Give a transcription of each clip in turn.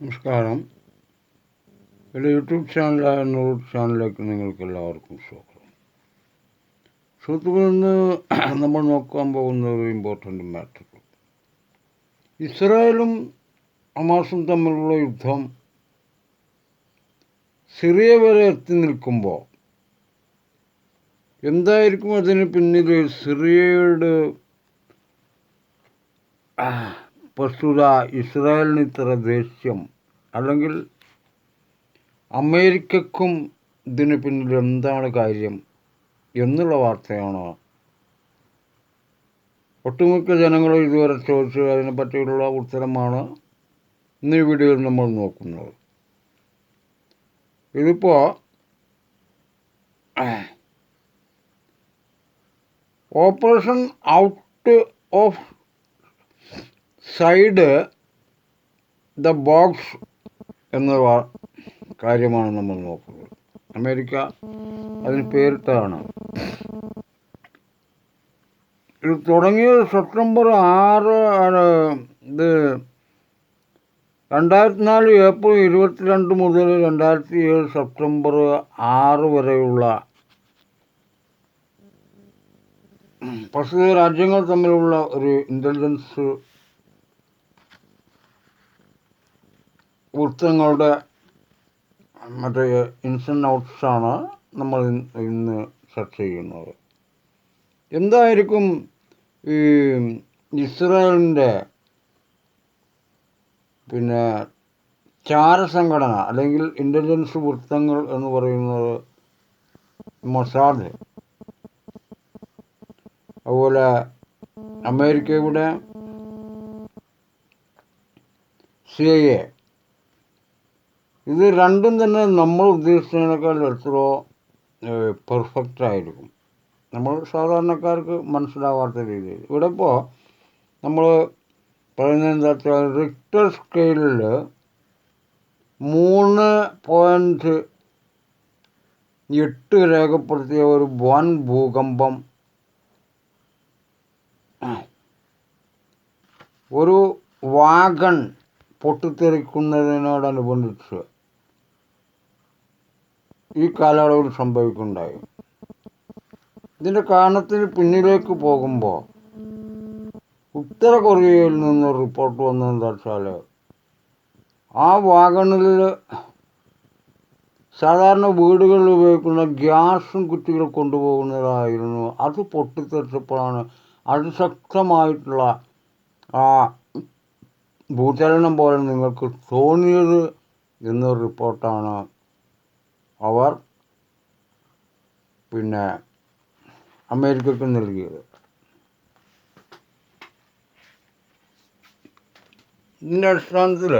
നമസ്കാരം. എന്റെ യൂട്യൂബ് ചാനലായ നൂറ് ചാനലിലേക്ക് നിങ്ങൾക്ക് എല്ലാവർക്കും സ്വാഗതം. സുഹൃത്തുക്കളിൽ നിന്ന് നമ്മൾ നോക്കാൻ പോകുന്ന ഒരു ഇമ്പോർട്ടന്റ് മാറ്റർ ഇസ്രായേലും ഹമാസും തമ്മിലുള്ള യുദ്ധം സിറിയ വരെ എത്തി നിൽക്കുമ്പോൾ എന്തായിരിക്കും അതിന് പിന്നിൽ സിറിയയുടെ വസ്തുത ഇസ്രായേലിന് ഇത്ര ദേഷ്യം. അല്ലെങ്കിൽ അമേരിക്കക്കും ഇതിന് പിന്നിൽ എന്താണ് കാര്യം എന്നുള്ള വാർത്തയാണ്? ഒട്ടുമിക്ക ജനങ്ങളും ഇതുവരെ ചോദിച്ചു അതിനെ പറ്റിയുള്ള ഉത്തരമാണ് ഇന്ന് ഈ വീഡിയോയിൽ നമ്മൾ നോക്കുന്നത്. ഇതിപ്പോൾ operation out of side the box എന്ന കാര്യമാണ് നമ്മൾ നോക്കുന്നത്. അമേരിക്ക അതിന് പേരിട്ടതാണ്. ഇത് തുടങ്ങിയത് സെപ്റ്റംബർ ആറ് ഇത് രണ്ടായിരത്തി നാല് ഏപ്രിൽ ഇരുപത്തിരണ്ട് മുതൽ രണ്ടായിരത്തി ഏഴ് സെപ്റ്റംബർ ആറ് വരെയുള്ള പ്രസ്തുത രാജ്യങ്ങൾ തമ്മിലുള്ള ഒരു ഇന്റലിജൻസ് വൃത്തങ്ങളുടെ മറ്റേ ഇൻസ് ആൻഡ് ഔട്ട്സ് ആണ് നമ്മൾ ഇന്ന് ചർച്ച ചെയ്യുന്നത്. എന്തായിരിക്കും ഈ ഇസ്രായേലിന്റെ പിന്നെ ചാരസംഘടന അല്ലെങ്കിൽ ഇന്റലിജൻസ് വൃത്തങ്ങൾ എന്ന് പറയുന്നത് മൊസാദ്. അതുപോലെ അമേരിക്കയുടെ സി ഐ എ ഇത് രണ്ടും തന്നെ നമ്മൾ ഉദ്ദേശിച്ചതിനേക്കാൾ എത്രയോ പെർഫെക്റ്റ് ആയിരിക്കും. നമ്മൾ സാധാരണക്കാർക്ക് മനസ്സിലാവാത്ത രീതിയിൽ. ഇവിടെ ഇപ്പോൾ നമ്മൾ പറയുന്നത് എന്താ വെച്ചാൽ റിക്ടർ സ്കെയിലിൽ മൂന്ന് പോയിന്റ് എട്ട് രേഖപ്പെടുത്തിയ ഒരു വൻ ഭൂകമ്പം ഒരു വാഗൺ പൊട്ടിത്തെറിക്കുന്നതിനോടനുബന്ധിച്ച് ഈ കാലയളവിൽ സംഭവിക്കുന്നുണ്ടായി. ഇതിന്റെ കാരണത്തിന് പിന്നിലേക്ക് പോകുമ്പോൾ ഉത്തര കൊറിയയിൽ നിന്ന് റിപ്പോർട്ട് വന്നതെന്താ വെച്ചാൽ ആ വാഗണിൽ സാധാരണ വീടുകളിൽ ഉപയോഗിക്കുന്ന ഗ്യാസും കുറ്റികൾ കൊണ്ടുപോകുന്നതായിരുന്നു. അത് പൊട്ടിത്തെറിച്ചപ്പോഴാണ് അതിശക്തമായിട്ടുള്ള ആ ഭൂചലനം പോലെ നിങ്ങൾക്ക് തോന്നിയത് എന്നൊരു റിപ്പോർട്ടാണ് അവർ പിന്നെ അമേരിക്കക്ക് നൽകിയത്. ഇതിന്റെ അടിസ്ഥാനത്തിൽ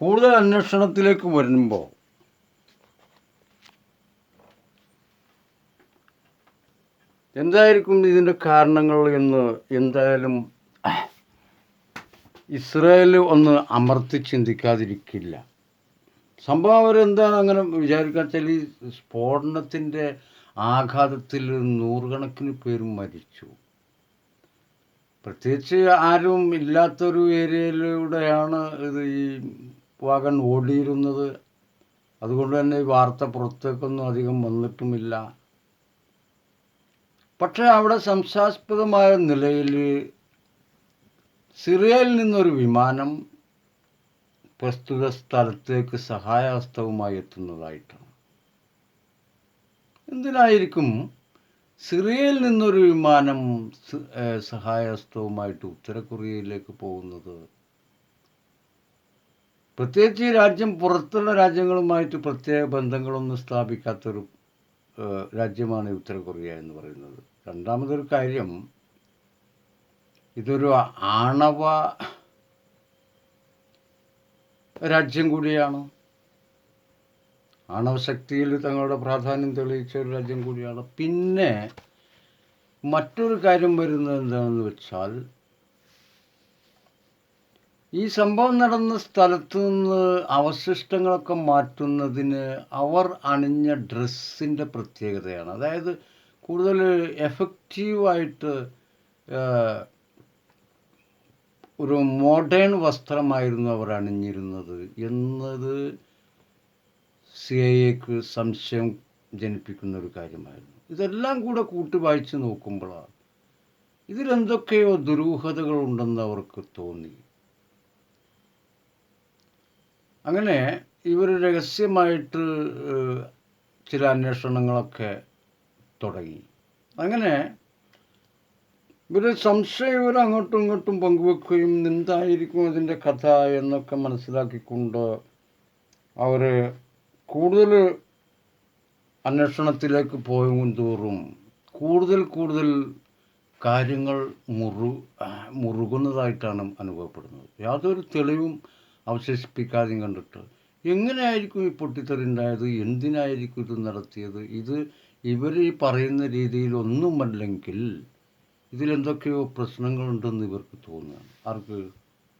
കൂടുതൽ അന്വേഷണത്തിലേക്ക് വരുമ്പോൾ എന്തായിരിക്കും ഇതിന്റെ കാരണങ്ങൾ എന്ന് എന്തായാലും ഇസ്രായേൽ ഒന്ന് അമർത്തി ചിന്തിക്കാതിരിക്കില്ല. സംഭവം അവരെന്താണ് അങ്ങനെ വിചാരിക്കാൻ വെച്ചാൽ ഈ സ്ഫോടനത്തിന്റെ ആഘാതത്തിൽ നൂറുകണക്കിന് പേരും മരിച്ചു. പ്രത്യേകിച്ച് ആരും ഇല്ലാത്തൊരു ഏരിയയിലൂടെയാണ് ഇത് ഈ വാഗൺ ഓടിയിരുന്നത്. അതുകൊണ്ട് തന്നെ ഈ വാർത്ത പുറത്തേക്കൊന്നും അധികം വന്നിട്ടുമില്ല. പക്ഷേ അവിടെ സംശാസ്പദമായ നിലയിൽ സിറിയയിൽ നിന്നൊരു വിമാനം പ്രസ്തുത സ്ഥലത്തേക്ക് സഹായഹസ്തവുമായി എത്തുന്നതായിട്ടാണ്. എന്തിനായിരിക്കും സിറിയയിൽ നിന്നൊരു വിമാനം സഹായഹസ്തവുമായിട്ട് ഉത്തര കൊറിയയിലേക്ക് പോകുന്നത്? പ്രത്യേകിച്ച് ഈ രാജ്യം പുറത്തുള്ള രാജ്യങ്ങളുമായിട്ട് പ്രത്യേക ബന്ധങ്ങളൊന്നും സ്ഥാപിക്കാത്തൊരു രാജ്യമാണ് ഉത്തര കൊറിയ എന്ന് പറയുന്നത്. രണ്ടാമതൊരു കാര്യം ഇതൊരു ആണവ രാജ്യം കൂടിയാണ്. ആണവശക്തിയിൽ തങ്ങളുടെ പ്രാധാന്യം തെളിയിച്ച ഒരു രാജ്യം കൂടിയാണ്. പിന്നെ മറ്റൊരു കാര്യം വരുന്നത് എന്താണെന്ന് വെച്ചാൽ ഈ സംഭവം നടന്ന സ്ഥലത്ത് നിന്ന് അവശിഷ്ടങ്ങളൊക്കെ മാറ്റുന്നതിന് അവർ അണിഞ്ഞ ഡ്രസ്സിന്റെ പ്രത്യേകതയാണ്. അതായത് കൂടുതൽ എഫക്റ്റീവായിട്ട് ഒരു മോഡേൺ വസ്ത്രമായിരുന്നു അവർ അണിഞ്ഞിരുന്നത് എന്നത് സി ഐ എക്ക് സംശയം ജനിപ്പിക്കുന്ന ഒരു കാര്യമായിരുന്നു. ഇതെല്ലാം കൂടെ കൂട്ടി വായിച്ച് നോക്കുമ്പോഴാണ് ഇതിലെന്തൊക്കെയോ ദുരൂഹതകളുണ്ടെന്ന് അവർക്ക് തോന്നി. അങ്ങനെ ഇവർ രഹസ്യമായിട്ട് ചില അന്വേഷണങ്ങളൊക്കെ തുടങ്ങി. അങ്ങനെ ഇവർ സംശയം ഇവർ അങ്ങോട്ടും ഇങ്ങോട്ടും പങ്കുവെക്കുകയും എന്തായിരിക്കും അതിന്റെ കഥ എന്നൊക്കെ മനസ്സിലാക്കിക്കൊണ്ട് അവർ കൂടുതൽ അന്വേഷണത്തിലേക്ക് പോകും തോറും കൂടുതൽ കൂടുതൽ കാര്യങ്ങൾ മുറു മുറുകുന്നതായിട്ടാണ് അനുഭവപ്പെടുന്നത്. യാതൊരു തെളിവും അവശേഷിപ്പിക്കാതെയും കണ്ടിട്ട്. എങ്ങനെയായിരിക്കും ഈ പൊട്ടിത്തെറി ഉണ്ടായത് എന്തിനായിരിക്കും ഇത് നടത്തിയത്? ഇത് ഇവർ ഈ പറയുന്ന രീതിയിലൊന്നുമല്ലെങ്കിൽ ഇതിലെന്തൊക്കെയോ പ്രശ്നങ്ങളുണ്ടെന്ന് ഇവർക്ക് തോന്നുകയാണ് ആർക്ക്?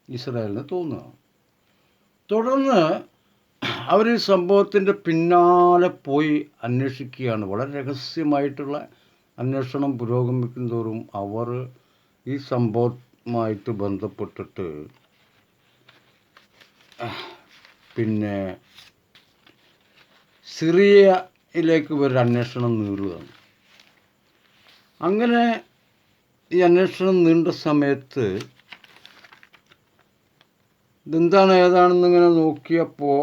ഇസ്രായേലിന് തോന്നുകയാണ് തുടർന്ന് അവർ ഈ സംഭവത്തിന്റെ പിന്നാലെ പോയി അന്വേഷിക്കുകയാണ്. വളരെ രഹസ്യമായിട്ടുള്ള അന്വേഷണം പുരോഗമിക്കും തോറും അവർ ഈ സംഭവവുമായിട്ട് ബന്ധപ്പെട്ടിട്ട് പിന്നെ സിറിയയിലേക്ക് ഒരു അന്വേഷണം നീളുകയാണ് അങ്ങനെ ഈ അന്വേഷണം നീണ്ട സമയത്ത് ഇതെന്താണ് ഏതാണെന്നിങ്ങനെ നോക്കിയപ്പോൾ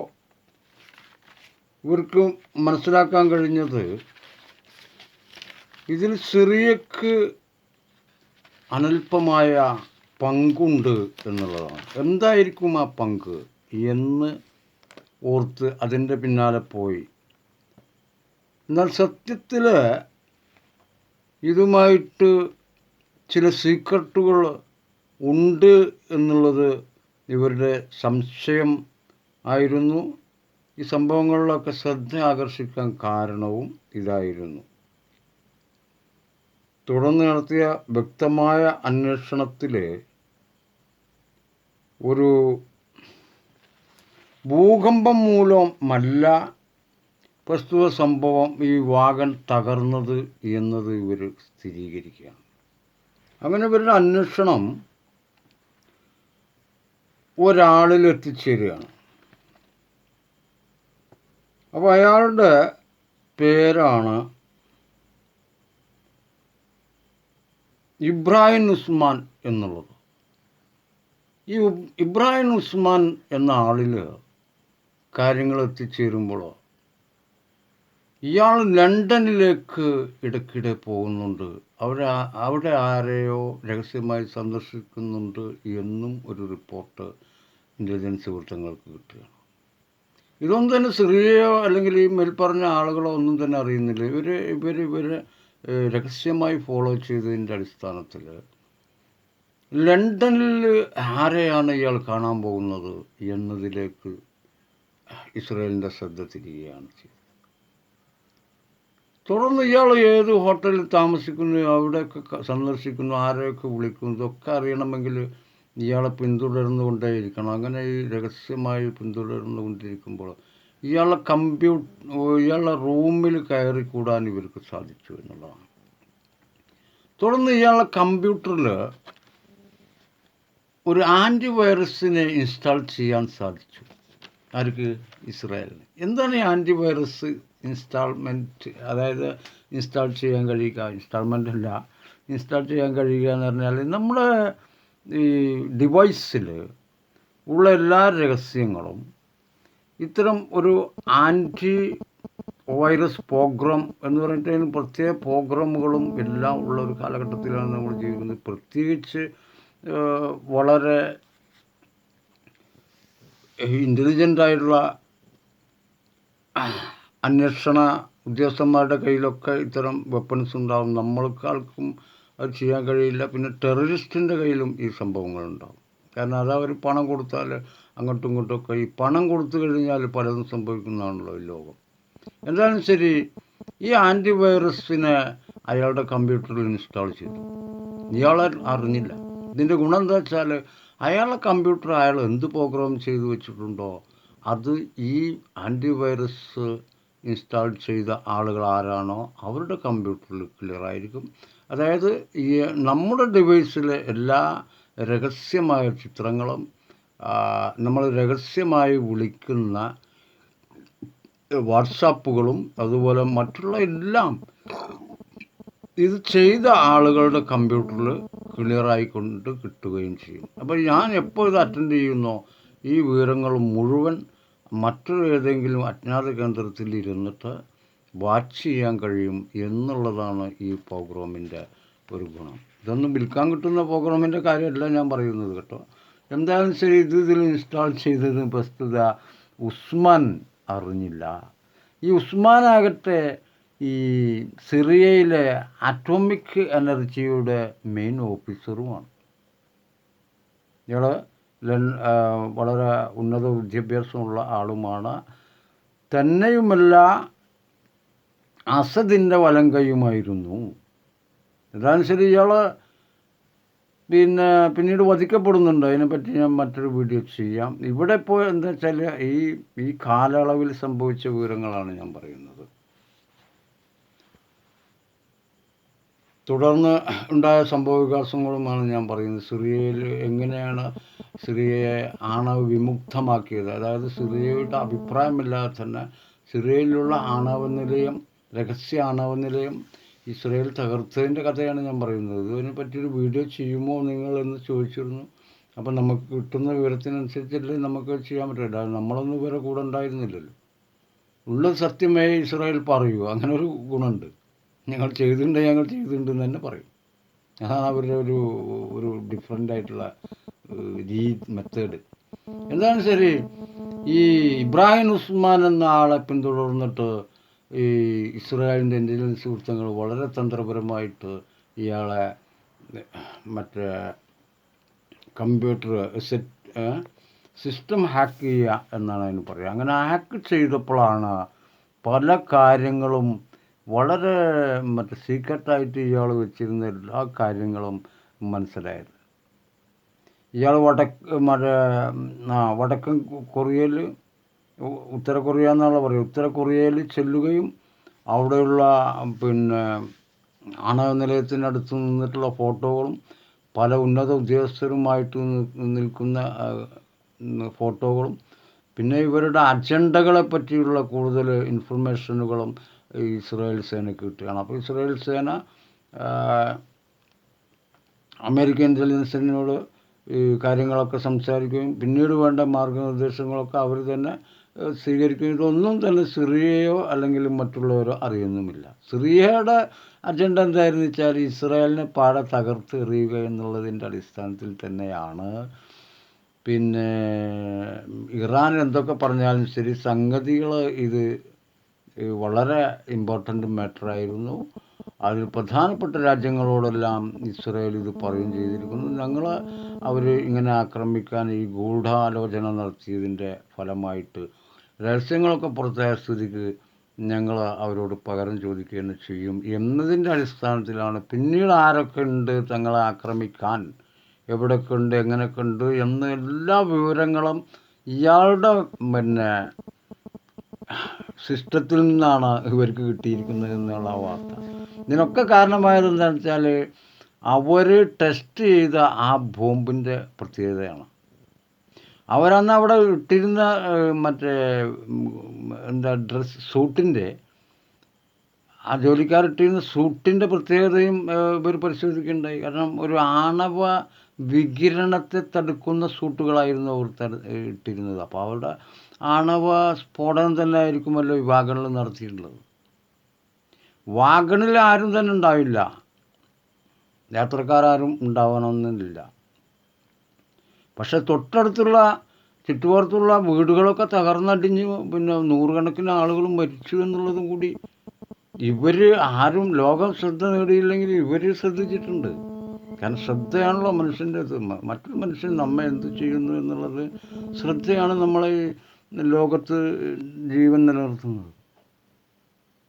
ഇവർക്ക് മനസ്സിലാക്കാൻ കഴിഞ്ഞത് ഇതിൽ സിറിയക്ക് അനൽപമായ പങ്കുണ്ട് എന്നുള്ളതാണ്. എന്തായിരിക്കും ആ പങ്ക്? എന്ന് ഓർത്ത് അതിന്റെ പിന്നാലെ പോയി. എന്നാൽ സത്യത്തിൽ ഇതുമായിട്ട് ചില സീക്രട്ടുകൾ ഉണ്ട് എന്നുള്ളത് ഇവരുടെ സംശയം ആയിരുന്നു. ഈ സംഭവങ്ങളിലൊക്കെ ശ്രദ്ധ ആകർഷിക്കാൻ കാരണവും ഇതായിരുന്നു. തുടർന്ന് നടത്തിയ വ്യക്തമായ അന്വേഷണത്തിൽ ഒരു ഭൂകമ്പം മൂലമല്ല പ്രസ്തുത സംഭവം ഈ വാഗൺ തകർന്നത് എന്നത് ഇവർ സ്ഥിരീകരിക്കുകയാണ്. അങ്ങനെ ഇവരുടെ അന്വേഷണം ഒരാളിൽ എത്തിച്ചേരുകയാണ് അപ്പോൾ അയാളുടെ പേരാണ് ഇബ്രാഹിം ഉസ്മാൻ എന്നുള്ളത്. ഈ ഇബ്രാഹിം ഉസ്മാൻ എന്ന ആളിൽ കാര്യങ്ങൾ എത്തിച്ചേരുമ്പോഴോ ഇയാൾ ലണ്ടനിലേക്ക് ഇടയ്ക്കിടെ പോകുന്നുണ്ട്. അവിടെ അവിടെ ആരെയോ രഹസ്യമായി സന്ദർശിക്കുന്നുണ്ട് എന്നും ഒരു റിപ്പോർട്ട് ഇന്റലിജൻസ് വൃത്തങ്ങൾക്ക് കിട്ടുകയാണ്. ഇതൊന്നും തന്നെ സിറിയയോ അല്ലെങ്കിൽ ഈ മേൽപ്പറഞ്ഞ ആളുകളോ ഒന്നും തന്നെ അറിയുന്നില്ല. ഇവർ ഇവർ ഇവർ രഹസ്യമായി ഫോളോ ചെയ്തതിന്റെ അടിസ്ഥാനത്തിൽ ലണ്ടനിൽ ആരെയാണ് ഇയാൾ കാണാൻ പോകുന്നത് എന്നതിലേക്ക് ഇസ്രയേലിന്റെ ശ്രദ്ധ തിരികുകയാണ് ചെയ്തത്. തുടർന്ന് ഇയാൾ ഏത് ഹോട്ടലിൽ താമസിക്കുന്നു അവിടെയൊക്കെ സന്ദർശിക്കുന്നു ആരെയൊക്കെ വിളിക്കുന്നു ഇതൊക്കെ അറിയണമെങ്കിൽ ഇയാളെ പിന്തുടർന്നുകൊണ്ടേയിരിക്കണം. അങ്ങനെ ഈ രഹസ്യമായി പിന്തുടർന്നുകൊണ്ടിരിക്കുമ്പോൾ ഇയാളെ കമ്പ്യൂട്ടർ ഇയാളുടെ റൂമിൽ കയറി കൂടാൻ ഇവർക്ക് സാധിച്ചു എന്നുള്ളതാണ്. തുടർന്ന് ഇയാളുടെ കമ്പ്യൂട്ടറിൽ ഒരു ആന്റി വൈറസിനെ ഇൻസ്റ്റാൾ ചെയ്യാൻ സാധിച്ചു. ആർക്ക്? ഇസ്രായേലിന്. എന്താണ് ഈ ആന്റി വൈറസ് ഇൻസ്റ്റാൾമെന്റ് അതായത് ഇൻസ്റ്റാൾ ചെയ്യാൻ കഴിയുക? ഇൻസ്റ്റാൾമെന്റ് അല്ല. ഇൻസ്റ്റാൾ ചെയ്യാൻ കഴിയുക എന്ന് പറഞ്ഞാൽ നമ്മുടെ ഈ ഡിവൈസിൽ ഉള്ള എല്ലാ രഹസ്യങ്ങളും ഇത്തരം ഒരു ആന്റി വൈറസ് പ്രോഗ്രാം എന്ന് പറഞ്ഞിട്ട് പ്രത്യേക പ്രോഗ്രാമുകളും എല്ലാം ഉള്ള ഒരു കാലഘട്ടത്തിലാണ് നമ്മൾ ജീവിക്കുന്നത്. പ്രത്യേകിച്ച് വളരെ ഇന്റലിജന്റ് ആയിട്ടുള്ള അന്വേഷണ ഉദ്യോഗസ്ഥന്മാരുടെ കയ്യിലൊക്കെ ഇത്തരം വെപ്പൺസ് ഉണ്ടാവും. നമ്മൾക്കാർക്കും അത് ചെയ്യാൻ കഴിയില്ല. പിന്നെ ടെററിസ്റ്റിന്റെ കയ്യിലും ഈ സംഭവങ്ങളുണ്ടാവും കാരണം അത് അവർ പണം കൊടുത്താൽ അങ്ങോട്ടും ഇങ്ങോട്ടും ഒക്കെ ഈ പണം കൊടുത്തു കഴിഞ്ഞാൽ പലതും സംഭവിക്കുന്നതാണല്ലോ ഈ ലോകം. എന്തായാലും ശരി ഈ ആന്റി വൈറസിനെ അയാളുടെ കമ്പ്യൂട്ടറിൽ ഇൻസ്റ്റാൾ ചെയ്തു. ഇയാളെ അറിഞ്ഞില്ല. ഇതിന്റെ ഗുണം എന്താ വെച്ചാൽ അയാളുടെ കമ്പ്യൂട്ടർ അയാൾ എന്ത് പ്രോഗ്രാം ചെയ്തു വെച്ചിട്ടുണ്ടോ അത് ഈ ആന്റിവൈറസ് ഇൻസ്റ്റാൾ ചെയ്ത ആളുകൾ ആരാണോ അവരുടെ കമ്പ്യൂട്ടറിൽ ക്ലിയർ ആയിരിക്കും. അതായത് ഈ നമ്മുടെ ഡിവൈസിലെ എല്ലാ രഹസ്യമായ ചിത്രങ്ങളും നമ്മൾ രഹസ്യമായി വിളിക്കുന്ന വാട്സാപ്പുകളും അതുപോലെ മറ്റുള്ള എല്ലാം ഇത് ചെയ്ത ആളുകളുടെ കമ്പ്യൂട്ടറിൽ ക്ലിയർ ആയിക്കൊണ്ട് കിട്ടുകയും ചെയ്യും. അപ്പോൾ ഞാൻ എപ്പോൾ ഇത് അറ്റൻഡ് ചെയ്യുന്നോ ഈ വിവരങ്ങൾ മുഴുവൻ മറ്റൊരു ഏതെങ്കിലും അജ്ഞാത കേന്ദ്രത്തിൽ ഇരുന്നിട്ട് വാച്ച് ചെയ്യാൻ കഴിയും എന്നുള്ളതാണ് ഈ പ്രോഗ്രാമിന്റെ ഒരു ഗുണം. ഇതൊന്നും വിൽക്കാൻ കിട്ടുന്ന പ്രോഗ്രാമിന്റെ കാര്യമല്ല ഞാൻ പറയുന്നത് കേട്ടോ. എന്തായാലും ശരി ഇത് ഇതിൽ ഇൻസ്റ്റാൾ ചെയ്തത് പ്രസ്തുത ഉസ്മാൻ അറിഞ്ഞില്ല. ഈ ഉസ്മാനാകട്ടെ ഈ സിറിയയിലെ അറ്റോമിക് എനർജിയുടെ മെയിൻ ഓഫീസറുമാണ്. ഇയാൾ വളരെ ഉന്നത വിദ്യാഭ്യാസമുള്ള ആളുമാണ്. തന്നെയുമല്ല അസദിന്റെ വലം കൈയുമായിരുന്നു ഇയാൾ പിന്നെ പിന്നീട് വധിക്കപ്പെടുന്നുണ്ട്. അതിനെപ്പറ്റി ഞാൻ മറ്റൊരു വീഡിയോ ചെയ്യാം. ഇവിടെ ഇപ്പോൾ എന്താ വെച്ചാൽ ഈ ഈ കാലയളവിൽ സംഭവിച്ച വിവരങ്ങളാണ് ഞാൻ പറയുന്നത്. തുടർന്ന് ഉണ്ടായ സംഭവ വികാസങ്ങളുമാണ് ഞാൻ പറയുന്നത്. സിറിയയിൽ എങ്ങനെയാണ് സിറിയയെ ആണവ വിമുക്തമാക്കിയത്? അതായത് സിറിയയുടെ അഭിപ്രായമില്ലാതെ തന്നെ സിറിയയിലുള്ള ആണവ നിലയം രഹസ്യ ആണവ നിലയം ഇസ്രയേൽ തകർത്തതിന്റെ കഥയാണ് ഞാൻ പറയുന്നത്. ഇതിനെ പറ്റിയൊരു വീഡിയോ ചെയ്യുമോ നിങ്ങൾ എന്ന് ചോദിച്ചിരുന്നു. അപ്പം നമുക്ക് കിട്ടുന്ന വിവരത്തിനനുസരിച്ചല്ലേ നമുക്ക് ചെയ്യാൻ പറ്റില്ല നമ്മളൊന്നും ഇവരെ കൂടെ ഉണ്ടായിരുന്നില്ലല്ലോ. ഉള്ളത് സത്യമേ ഇസ്രായേൽ പറയൂ അങ്ങനെ ഒരു ഗുണമുണ്ട്. ഞങ്ങൾ ചെയ്തിട്ടുണ്ട് ഞങ്ങൾ ചെയ്തിട്ടുണ്ട് എന്ന് തന്നെ പറയും. അതാണ് അവരുടെ ഒരു ഒരു ഡിഫറെന്റ് ആയിട്ടുള്ള രീ മെത്തേഡ് എന്താണ് ശരി? ഈ ഇബ്രാഹിം ഉസ്മാൻ എന്ന ആളെ പിന്തുടർന്നിട്ട് ഈ ഇസ്രായേലിന്റെ ഇന്റലിജൻസ് വൃത്തങ്ങൾ വളരെ തന്ത്രപരമായിട്ട് ഇയാളെ മറ്റേ കമ്പ്യൂട്ടർ സെറ്റ് സിസ്റ്റം ഹാക്ക് ചെയ്യുക എന്നാണ് അതിന് പറയുക. അങ്ങനെ ഹാക്ക് ചെയ്തപ്പോഴാണ് പല കാര്യങ്ങളും വളരെ മറ്റേ സീക്രട്ടായിട്ട് ഇയാൾ വെച്ചിരുന്ന എല്ലാ കാര്യങ്ങളും മനസ്സിലായത്. ഇയാൾ വടക്ക് മറ്റേ ആ വടക്കൻ കൊറിയയിൽ ഉത്തര കൊറിയ എന്നുള്ള പറയുക. ഉത്തര കൊറിയയിൽ ചെല്ലുകയും അവിടെയുള്ള പിന്നെ ആണവ നിലയത്തിനടുത്ത് നിന്നിട്ടുള്ള ഫോട്ടോകളും പല ഉന്നത ഉദ്യോഗസ്ഥരുമായിട്ട് നിൽക്കുന്ന ഫോട്ടോകളും പിന്നെ ഇവരുടെ അജണ്ടകളെ പറ്റിയുള്ള കൂടുതൽ ഇൻഫർമേഷനുകളും ഇസ്രായേൽ സേനയ്ക്ക് കിട്ടുകയാണ് അപ്പോൾ ഇസ്രായേൽ സേന അമേരിക്കൻ ഇന്റലിജൻസിനോട് ഈ കാര്യങ്ങളൊക്കെ സംസാരിക്കുകയും പിന്നീട് വേണ്ട മാർഗനിർദ്ദേശങ്ങളൊക്കെ അവർ തന്നെ സ്വീകരിക്കുകയും ഇതൊന്നും തന്നെ സിറിയയോ അല്ലെങ്കിൽ മറ്റുള്ളവരോ അറിയുന്നുമില്ല. സിറിയയുടെ അജണ്ട എന്തായിരുന്നു വെച്ചാൽ ഇസ്രായേലിനെ പാടെ തകർത്ത് എറിയുക എന്നുള്ളതിന്റെ അടിസ്ഥാനത്തിൽ തന്നെയാണ്. പിന്നെ ഇറാൻ എന്തൊക്കെ പറഞ്ഞാലും ശരി സംഗതികൾ ഇത് വളരെ ഇമ്പോർട്ടന്റ് മാറ്ററായിരുന്നു അതിൽ പ്രധാനപ്പെട്ട രാജ്യങ്ങളോടെല്ലാം ഇസ്രായേൽ ഇത് പറയുകയും ചെയ്തിരിക്കുന്നു. ഞങ്ങൾ അവർ ഇങ്ങനെ ആക്രമിക്കാൻ ഈ ഗൂഢാലോചന നടത്തിയതിന്റെ ഫലമായിട്ട് രഹസ്യങ്ങളൊക്കെ പുറത്തായ സ്ഥിതിക്ക് ഞങ്ങൾ അവരോട് പകരം ചോദിക്കുകയാണ് ചെയ്യും. എന്നതിന്റെ അടിസ്ഥാനത്തിലാണ് പിന്നീട് ആരൊക്കെ ഉണ്ട് തങ്ങളെ ആക്രമിക്കാൻ എവിടെയൊക്കെ ഉണ്ട് എങ്ങനെയൊക്കെ ഉണ്ട് എന്ന എല്ലാ വിവരങ്ങളും ഇയാളുടെ പിന്നെ സിസ്റ്റത്തിൽ നിന്നാണ് ഇവർക്ക് കിട്ടിയിരിക്കുന്നത് എന്നുള്ള വാർത്ത. ഇതിനൊക്കെ കാരണമായത് എന്താണെന്ന് വെച്ചാൽ അവർ ടെസ്റ്റ് ചെയ്ത ആ ബോംബിന്റെ പ്രത്യേകതയാണ്. അവരന്ന് അവിടെ ഇട്ടിരുന്ന മറ്റേ എന്താ ഡ്രസ് സൂട്ടിന്റെ ആ ജോലിക്കാരിട്ടിരുന്ന സൂട്ടിന്റെ പ്രത്യേകതയും ഇവർ പരിശോധിക്കുകയുണ്ടായി കാരണം ഒരു ആണവ വികിരണത്തെ തടുക്കുന്ന സൂട്ടുകളായിരുന്നു അവർ ഇട്ടിരുന്നത്. അപ്പോൾ അവരുടെ ആണവ സ്ഫോടനം തന്നെ ആയിരിക്കുമല്ലോ ഈ വാഗണിൽ നടത്തിയിട്ടുള്ളത്. വാഗണിൽ ആരും തന്നെ ഉണ്ടാവില്ല. യാത്രക്കാരും ഉണ്ടാവണമെന്നില്ല. പക്ഷെ തൊട്ടടുത്തുള്ള ചുറ്റുപുറത്തുള്ള വീടുകളൊക്കെ തകർന്നടിഞ്ഞ് പിന്നെ നൂറുകണക്കിന് ആളുകൾ മരിച്ചു എന്നുള്ളതും കൂടി ഇവർ ആരും ലോകം ശ്രദ്ധ നേടിയില്ലെങ്കിൽ ഇവർ ശ്രദ്ധിച്ചിട്ടുണ്ട്. കാരണം ശ്രദ്ധയാണല്ലോ മനുഷ്യന്റെ മറ്റൊരു മനുഷ്യൻ നമ്മെ എന്ത് ചെയ്യുന്നു എന്നുള്ളത് ശ്രദ്ധയാണ് നമ്മളെ ലോകത്ത് ജീവൻ നിലനിർത്തുന്നത്.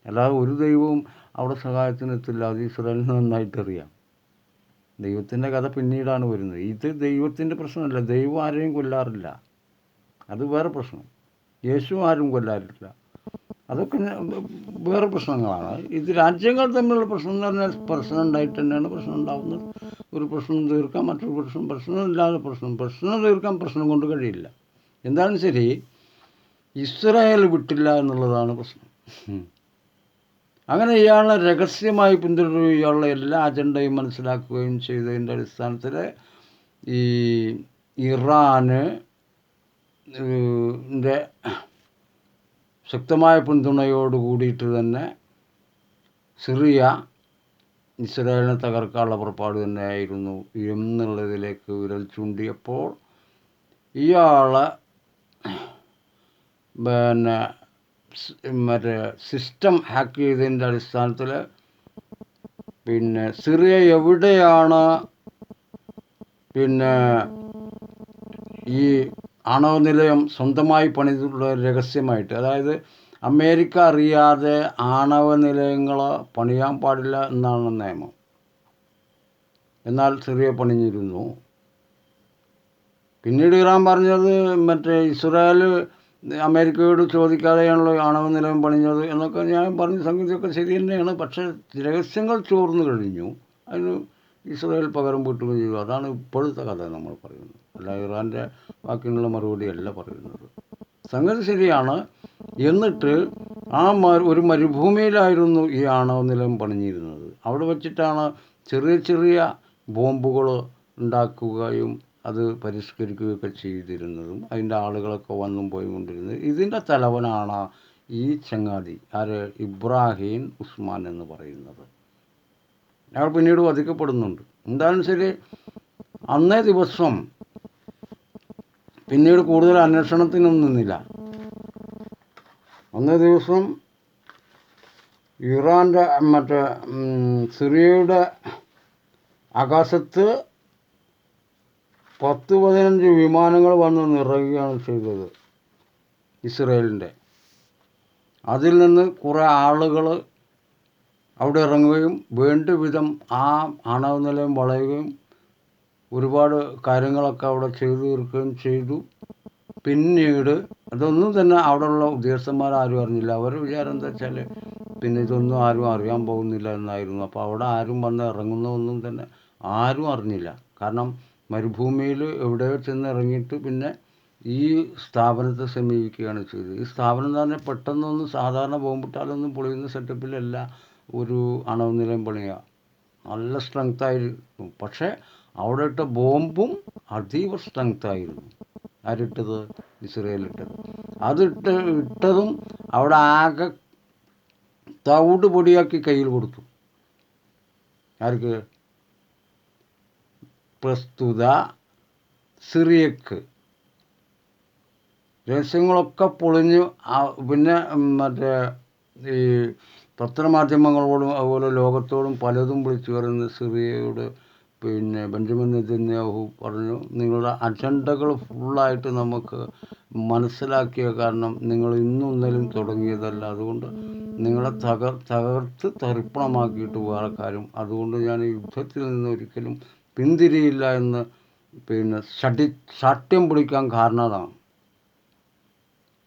അല്ലാതെ ഒരു ദൈവവും അവിടെ സഹായത്തിനെത്തില്ല അത് ഇസ്രായേലിന് നന്നായിട്ടറിയാം. ദൈവത്തിന്റെ കഥ പിന്നീടാണ് വരുന്നത്. ഇത് ദൈവത്തിന്റെ പ്രശ്നമല്ല. ദൈവം ആരെയും കൊല്ലാറില്ല. അത് വേറെ പ്രശ്നം. യേശു ആരും കൊല്ലാറില്ല. അതൊക്കെ വേറെ പ്രശ്നങ്ങളാണ്. ഇത് രാജ്യങ്ങൾ തമ്മിലുള്ള പ്രശ്നം എന്ന് പറഞ്ഞാൽ പ്രശ്നം ഉണ്ടായിട്ട് തന്നെയാണ് പ്രശ്നം ഉണ്ടാകുന്നത് ഒരു പ്രശ്നം തീർക്കാൻ മറ്റൊരു പ്രശ്നം പ്രശ്നമില്ലാതെ പ്രശ്നം. പ്രശ്നം തീർക്കാൻ പ്രശ്നം കൊണ്ട് കഴിയില്ല. എന്തായാലും ശരി ഇസ്രായേൽ വിട്ടില്ല എന്നുള്ളതാണ് പ്രശ്നം. അങ്ങനെ ഇയാളെ രഹസ്യമായി പിന്തുടരുകയും ഇയാളുടെ എല്ലാ അജണ്ടയും മനസ്സിലാക്കുകയും ചെയ്തതിന്റെ അടിസ്ഥാനത്തിൽ ഈ ഇറാന് ശക്തമായ പിന്തുണയോട് കൂടിയിട്ട് തന്നെ സിറിയ ഇസ്രായേലിനെ തകർക്കാനുള്ള പുറപ്പാട് തന്നെയായിരുന്നു. എന്നുള്ളതിലേക്ക് വിരൽ ചൂണ്ടിയപ്പോൾ ഇയാളെ പിന്നെ മറ്റേ സിസ്റ്റം ഹാക്ക് ചെയ്തതിന്റെ അടിസ്ഥാനത്തിൽ പിന്നെ സിറിയ എവിടെയാണ് പിന്നെ ഈ ആണവ നിലയം സ്വന്തമായി പണിതിട്ടുള്ള രഹസ്യമായിട്ട് അതായത് അമേരിക്ക അറിയാതെ ആണവ നിലയങ്ങൾ പണിയാൻ പാടില്ല എന്നാണ് നിയമം. എന്നാൽ സിറിയ പണിഞ്ഞിരുന്നു. പിന്നീട് ഇറാൻ പറഞ്ഞത് മറ്റേ ഇസ്രായേൽ അമേരിക്കയോട് ചോദിക്കാതെയാണല്ലോ ആണവ നിലയം പണിഞ്ഞത് എന്നൊക്കെ ഞാൻ പറഞ്ഞ സംഗതിയൊക്കെ ശരി തന്നെയാണ്. പക്ഷേ രഹസ്യങ്ങൾ ചോർന്നു കഴിഞ്ഞു. അതിന് ഇസ്രായേൽ പകരം വീട്ടുകയും ചെയ്തു. അതാണ് ഇപ്പോഴത്തെ കഥ നമ്മൾ പറയുന്നത്. അല്ല ഇറാന്റെ മറുപടി മറുപടിയല്ല പറയുന്നത്. സംഗതി ശരിയാണ്. എന്നിട്ട് ആ ഒരു മരുഭൂമിയിലായിരുന്നു ഈ ആണവ നിലയം പണിഞ്ഞിരുന്നത്. അവിടെ വച്ചിട്ടാണ് ചെറിയ ചെറിയ ബോംബുകൾ ഉണ്ടാക്കുകയും അത് പരിഷ്കരിക്കുകയൊക്കെ ചെയ്തിരുന്നതും അതിന്റെ ആളുകളൊക്കെ വന്നും പോയി കൊണ്ടിരുന്നത്. ഇതിന്റെ തലവനാണ് ഈ ചങ്ങാതി ആര്? ഇബ്രാഹിം ഉസ്മാൻ എന്ന് പറയുന്നത്. അയാൾ പിന്നീട് വധിക്കപ്പെടുന്നുണ്ട്. എന്തായാലും ശരി അന്നേ ദിവസം പിന്നീട് കൂടുതൽ അന്വേഷണത്തിനൊന്നും നിന്നില്ല. അന്നേ ദിവസം ഇറാന്റെ മറ്റേ സിറിയയുടെ ആകാശത്ത് പത്ത് പതിനഞ്ച് വിമാനങ്ങൾ വന്ന് നിറയുകയാണ് ചെയ്തത് ഇസ്രയേലിന്റെ. അതിൽ നിന്ന് കുറേ ആളുകൾ അവിടെ ഇറങ്ങുകയും വേണ്ട വിധം ആ ആണവ നിലയം വളയുകയും ഒരുപാട് കാര്യങ്ങളൊക്കെ അവിടെ ചെയ്തു തീർക്കുകയും ചെയ്തു. പിന്നീട് അതൊന്നും തന്നെ അവിടെയുള്ള ഉദ്യോഗസ്ഥന്മാർ ആരും അറിഞ്ഞില്ല. അവരുടെ വിചാരം എന്താ വെച്ചാൽ പിന്നെ ഇതൊന്നും ആരും അറിയാൻ പോകുന്നില്ല എന്നായിരുന്നു. അപ്പോൾ അവിടെ ആരും വന്ന് ഇറങ്ങുന്നതൊന്നും തന്നെ ആരും അറിഞ്ഞില്ല. കാരണം മരുഭൂമിയിൽ എവിടെയോ ചെന്ന് ഇറങ്ങിയിട്ട് പിന്നെ ഈ സ്ഥാപനത്തെ സമീപിക്കുകയാണ് ചെയ്തത്. ഈ സ്ഥാപനം എന്ന് പറഞ്ഞാൽ പെട്ടെന്നൊന്നും സാധാരണ ബോംബിട്ടാലൊന്നും പൊളിയുന്ന സെറ്റപ്പിലല്ല ഒരു അണവ് നിലയം പണിയുക നല്ല സ്ട്രെങ്ത് ആയിരുന്നു. പക്ഷേ അവിടെ ഇട്ട ബോംബും അതീവ സ്ട്രെങ്ത് ആയിരുന്നു. ആരിട്ടത്? ഇസ്രയേൽ ഇട്ടത് അതിട്ട് ഇട്ടതും അവിടെ ആകെ തവിട് പൊടിയാക്കി കയ്യിൽ കൊടുത്തു. ആർക്ക്? പ്രസ്തുത സിറിയക്ക്. രഹസ്യങ്ങളൊക്കെ പൊളിഞ്ഞു പിന്നെ മറ്റേ ഈ പത്രമാധ്യമങ്ങളോടും അതുപോലെ ലോകത്തോടും പലതും വിളിച്ചു പറയുന്ന സിറിയയോട് പിന്നെ ബെഞ്ചമിൻ നെതന്യാഹു പറഞ്ഞു നിങ്ങളുടെ അജണ്ടകൾ ഫുള്ളായിട്ട് നമുക്ക് മനസ്സിലാക്കിയ കാരണം നിങ്ങൾ ഇന്നും തുടങ്ങിയതല്ല. അതുകൊണ്ട് നിങ്ങളെ തകർ തകർത്ത് തരിപ്പണമാക്കിയിട്ട് വേറെ കാര്യം. അതുകൊണ്ട് ഞാൻ യുദ്ധത്തിൽ നിന്ന് ഒരിക്കലും പിന്തിരിയില്ല എന്ന് പിന്നെ ഷടി ശാഠ്യം പിടിക്കാൻ കാരണം അതാണ്.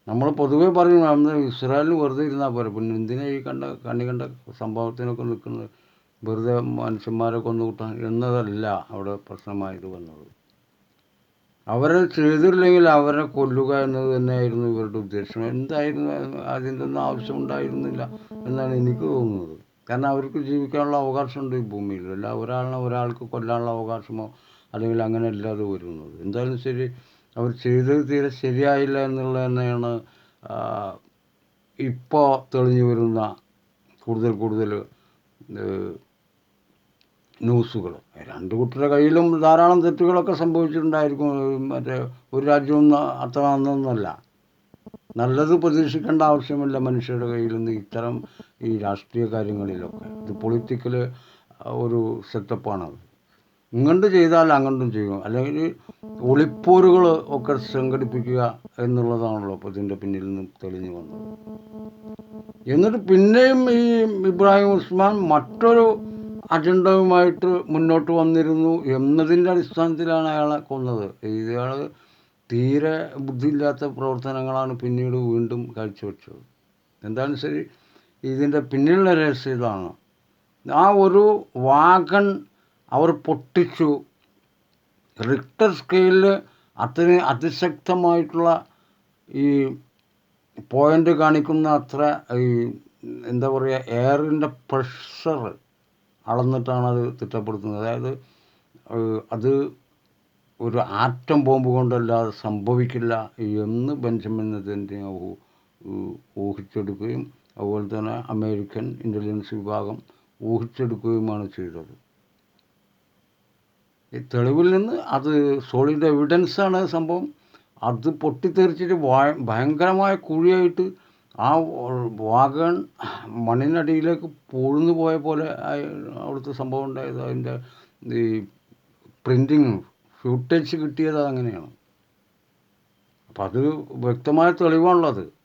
നമ്മൾ പൊതുവേ പറയും നമ്മൾ ഇസ്രായേലിന് വെറുതെ ഇരുന്നാൽ പോരെ. പിന്നെ എന്തിനാ ഈ കണ്ട കണ്ണി കണ്ട സംഭവത്തിനൊക്കെ നിൽക്കുന്നത്? വെറുതെ മനുഷ്യന്മാരെ കൊന്നുകൂട്ടാൻ എന്നതല്ല അവിടെ പ്രശ്നമായത് വന്നത്. അവരെ ചെയ്തില്ലെങ്കിൽ അവരെ കൊല്ലുക എന്നത് തന്നെയായിരുന്നു ഇവരുടെ ഉദ്ദേശം. എന്തായിരുന്നു? അതിന്റെ ഒന്നും ആവശ്യമുണ്ടായിരുന്നില്ല എന്നാണ് എനിക്ക് തോന്നുന്നത്. കാരണം അവർക്ക് ജീവിക്കാനുള്ള അവകാശമുണ്ട് ഈ ഭൂമിയിൽ. അല്ല ഒരാളിനെ ഒരാൾക്ക് കൊല്ലാനുള്ള അവകാശമോ അല്ലെങ്കിൽ അങ്ങനെ അല്ലാതെ വരുന്നത്. എന്തായാലും ശരി അവർ ചെയ്തത് തീരെ ശരിയായില്ല എന്നുള്ളത് തന്നെയാണ് ഇപ്പോൾ തെളിഞ്ഞു വരുന്ന കൂടുതൽ കൂടുതൽ ന്യൂസുകൾ. രണ്ട് കുട്ടിയുടെ കയ്യിലും ധാരാളം തെറ്റുകളൊക്കെ സംഭവിച്ചിട്ടുണ്ടായിരിക്കും. മറ്റേ ഒരു രാജ്യവും അത്ര നന്നൊന്നുമല്ല നല്ലത് പ്രതീക്ഷിക്കേണ്ട ആവശ്യമില്ല മനുഷ്യരുടെ കയ്യിൽ നിന്ന് ഇത്തരം ഈ രാഷ്ട്രീയ കാര്യങ്ങളിലൊക്കെ. ഇത് പൊളിറ്റിക്കൽ ഒരു സെറ്റപ്പാണത്. ഇങ്ങോട്ട് ചെയ്താൽ അങ്ങോട്ടും ചെയ്യും. അല്ലെങ്കിൽ ഒളിപ്പോരുകൾ ഒക്കെ സംഘടിപ്പിക്കുക എന്നുള്ളതാണല്ലോ ഇപ്പോൾ ഇതിന്റെ പിന്നിൽ നിന്ന് തെളിഞ്ഞു വന്നത്. എന്നിട്ട് പിന്നെയും ഈ ഇബ്രാഹിം ഉസ്മാൻ മറ്റൊരു അജണ്ടയുമായിട്ട് മുന്നോട്ട് വന്നിരുന്നു എന്നതിന്റെ അടിസ്ഥാനത്തിലാണ് അയാളെ കൊന്നത്. ഇയാൾ തീരെ ബുദ്ധിയില്ലാത്ത പ്രവർത്തനങ്ങളാണ് പിന്നീട് വീണ്ടും കാഴ്ചവെച്ചത് എന്തായാലും ശരി ഇതിന്റെ പിന്നിലുള്ള രഹസ്യം ഇതാണ്. ആ ഒരു വാഗൺ അവർ പൊട്ടിച്ചു. റിക്ടർ സ്കെയിലിൽ അത്രയും അതിശക്തമായിട്ടുള്ള ഈ പോയിന്റ് കാണിക്കുന്ന അത്ര ഈ എന്താ പറയുക എയറിന്റെ പ്രഷർ അളന്നിട്ടാണ് അത് തിട്ടപ്പെടുത്തുന്നത്. അതായത് അത് ഒരു ആറ്റം ബോംബ് കൊണ്ടല്ലാതെ സംഭവിക്കില്ല എന്ന് ബെഞ്ചമിൻ നെതന്യാഹു ഊഹിച്ചെടുക്കുകയും അതുപോലെ തന്നെ അമേരിക്കൻ ഇന്റലിജൻസ് വിഭാഗം ഊഹിച്ചെടുക്കുകയുമാണ് ചെയ്തത്. ഈ തെളിവിൽ നിന്ന് അത് സോളിഡ് എവിഡൻസാണ് സംഭവം? അത് പൊട്ടിത്തെറിച്ചിട്ട് ഭയ- ഭയങ്കരമായ കുഴിയായിട്ട് ആ വാഗൺ മണ്ണിനടിയിലേക്ക് പൂഴ്ന്നു പോയ പോലെ അവിടുത്തെ സംഭവം ഉണ്ടായത്. അതിന്റെ ഈ പ്രിന്റിങ് ഫ്യൂട്ടേജ് കിട്ടിയത് അങ്ങനെയാണ് അപ്പം അത് വ്യക്തമായ തെളിവാണുള്ളത്.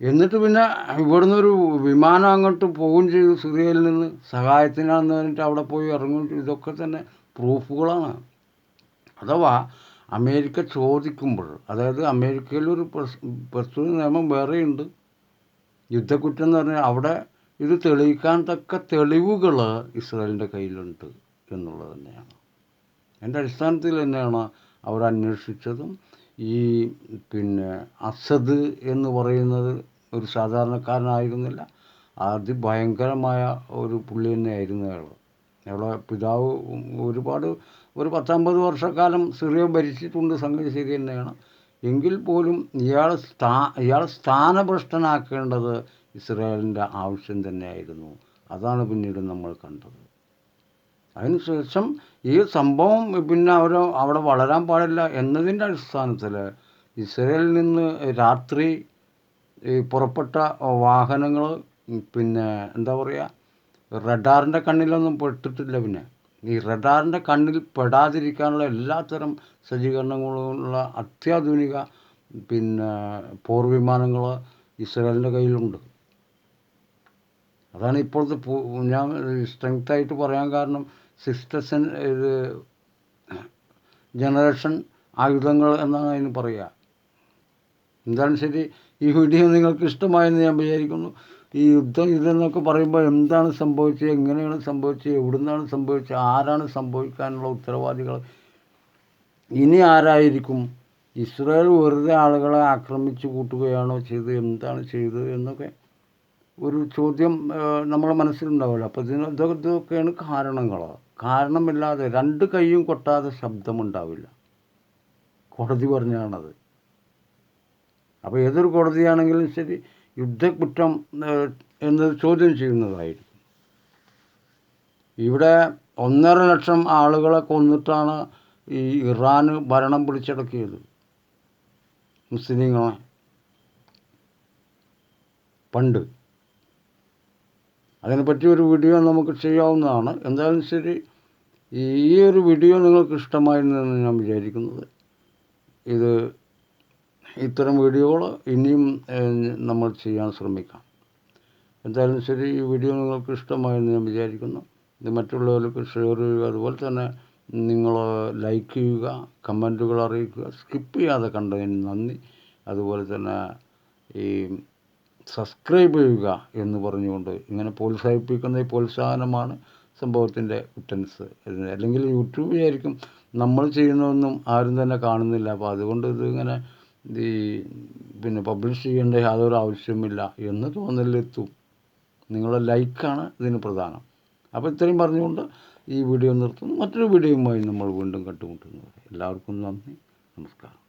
എന്നിട്ട് പിന്നെ ഇവിടുന്ന് ഒരു വിമാനം അങ്ങോട്ട് പോവുകയും ചെയ്തു സിറിയയിൽ നിന്ന്. സഹായത്തിനാന്ന് പറഞ്ഞിട്ട് അവിടെ പോയി ചെയ്തു. ഇതൊക്കെ തന്നെ പ്രൂഫുകളാണ്. അഥവാ അമേരിക്ക ചോദിക്കുമ്പോൾ അതായത് അമേരിക്കയിൽ ഒരു പ്രസ്- പ്രസ്തുത നിയമം വേറെയുണ്ട്. യുദ്ധക്കുറ്റം എന്ന് പറഞ്ഞാൽ അവിടെ ഇത് തെളിയിക്കാൻ തക്ക തെളിവുകൾ ഇസ്രായേലിന്റെ കയ്യിലുണ്ട് എന്നുള്ളത് തന്നെയാണ്. എന്റെ അടിസ്ഥാനത്തിൽ തന്നെയാണ് അവർ അന്വേഷിച്ചതും. ഈ പിന്നെ അസദ് എന്ന് പറയുന്നത് ഒരു സാധാരണക്കാരനായിരുന്നില്ല. അതിഭയങ്കരമായ ഒരു പുള്ളി തന്നെയായിരുന്നു അയാൾ. അയാളെ പിതാവ് ഒരുപാട് ഒരു പത്തമ്പത് വർഷക്കാലം സിറിയ ഭരിച്ചിട്ടുണ്ട് സംഗതി ശരി തന്നെയാണ്. എങ്കിൽ പോലും ഇയാൾ സ്ഥാ ഇയാളെ സ്ഥാനഭ്രഷ്ടനാക്കേണ്ടത് ഇസ്രായേലിന്റെ ആവശ്യം തന്നെയായിരുന്നു. അതാണ് പിന്നീട് നമ്മൾ കണ്ടത്. അതിനുശേഷം ഈ സംഭവം പിന്നെ അവർ അവിടെ വളരാൻ പാടില്ല എന്നതിന്റെ അടിസ്ഥാനത്തിൽ ഇസ്രയേലിൽ നിന്ന് രാത്രി ഈ പുറപ്പെട്ട വാഹനങ്ങൾ പിന്നെ എന്താ പറയുക റഡാറിന്റെ കണ്ണിലൊന്നും പെട്ടിട്ടില്ല പിന്നെ. ഈ റഡാറിന്റെ കണ്ണിൽ പെടാതിരിക്കാനുള്ള എല്ലാത്തരം സജ്ജീകരണങ്ങളുള്ള അത്യാധുനിക പിന്നെ പോർ വിമാനങ്ങൾ ഇസ്രായേലിന്റെ കയ്യിലുണ്ട്. അതാണ് ഇപ്പോഴത്തെ ഞാൻ സ്ട്രെങ്ത് ആയിട്ട് പറയാൻ കാരണം സിക്സ് ഇത് ജനറേഷൻ ആയുധങ്ങൾ എന്നാണ് അതിന് പറയുക. എന്താണ് ശരി? ഈ വീഡിയോ നിങ്ങൾക്ക് ഇഷ്ടമായെന്ന് ഞാൻ വിചാരിക്കുന്നു. ഈ യുദ്ധം ഇതെന്നൊക്കെ പറയുമ്പോൾ എന്താണ് സംഭവിച്ചത്? എങ്ങനെയാണ് സംഭവിച്ചത്? എവിടുന്നാണ് സംഭവിച്ചത്? ആരാണ് സംഭവിക്കാനുള്ള ഉത്തരവാദികൾ? ഇനി ആരായിരിക്കും? ഇസ്രായേൽ വെറുതെ ആളുകളെ ആക്രമിച്ചു കൂട്ടുകയാണോ ചെയ്തത്? എന്താണ് ചെയ്തത്? എന്നൊക്കെ ഒരു ചോദ്യം നമ്മുടെ മനസ്സിലുണ്ടാവില്ല. അപ്പോൾ ഇതിന് ഇതൊക്കെ ഇതൊക്കെയാണ് കാരണങ്ങൾ. കാരണമില്ലാതെ രണ്ട് കൈയും കൊട്ടാതെ ശബ്ദമുണ്ടാവില്ല. കോടതി പറഞ്ഞാണത്. അപ്പോൾ ഏതൊരു കോടതിയാണെങ്കിലും ശരി യുദ്ധക്കുറ്റം എന്ന് ചോദ്യം ചെയ്യുന്നതായിരിക്കും. ഇവിടെ ഒന്നര ലക്ഷം ആളുകളെ കൊന്നിട്ടാണ് ഈ ഇറാന് ഭരണം പിടിച്ചടക്കിയത്. മുസ്ലിങ്ങളെ. പണ്ട്. അതിനെപ്പറ്റി ഒരു വീഡിയോ നമുക്ക് ചെയ്യാവുന്നതാണ്. എന്തായാലും ശരി ഈ ഒരു വീഡിയോ നിങ്ങൾക്ക് ഇഷ്ടമായിരുന്നെന്ന് ഞാൻ വിചാരിക്കുന്നത്. ഇത് ഇത്തരം വീഡിയോകൾ ഇനിയും നമ്മൾ ചെയ്യാൻ ശ്രമിക്കാം. എന്തായാലും ശരി ഈ വീഡിയോ നിങ്ങൾക്ക് ഇഷ്ടമായെന്ന് ഞാൻ വിചാരിക്കുന്നു. ഇത് മറ്റുള്ളവർക്ക് ഷെയർ ചെയ്യുക അതുപോലെ തന്നെ നിങ്ങൾ ലൈക്ക് ചെയ്യുക കമന്റുകൾ അറിയിക്കുക സ്കിപ്പ് ചെയ്യാതെ കണ്ടതിന് നന്ദി. അതുപോലെ തന്നെ ഈ സബ്സ്ക്രൈബ് ചെയ്യുക എന്ന് പറഞ്ഞുകൊണ്ട് ഇങ്ങനെ പ്രോത്സാഹിപ്പിക്കുന്ന പ്രോത്സാഹനമാണ് സംഭവത്തിന്റെ കുറ്റൻസ് അല്ലെങ്കിൽ യൂട്യൂബ് ആയിരിക്കും നമ്മൾ ചെയ്യുന്നതൊന്നും ആരും തന്നെ കാണുന്നില്ല. അപ്പോൾ അതുകൊണ്ട് ഇതിങ്ങനെ ഈ പിന്നെ പബ്ലിഷ് ചെയ്യേണ്ട യാതൊരു ആവശ്യമില്ല എന്ന് തോന്നലെത്തും. നിങ്ങളുടെ ലൈക്കാണ് ഇതിന് പ്രധാനം. അപ്പോൾ ഇത്രയും പറഞ്ഞുകൊണ്ട് ഈ വീഡിയോ നിർത്തുന്നു. മറ്റൊരു വീഡിയോയുമായി നമ്മൾ വീണ്ടും കണ്ടുമുട്ടുന്നത് എല്ലാവർക്കും നന്ദി. നമസ്കാരം.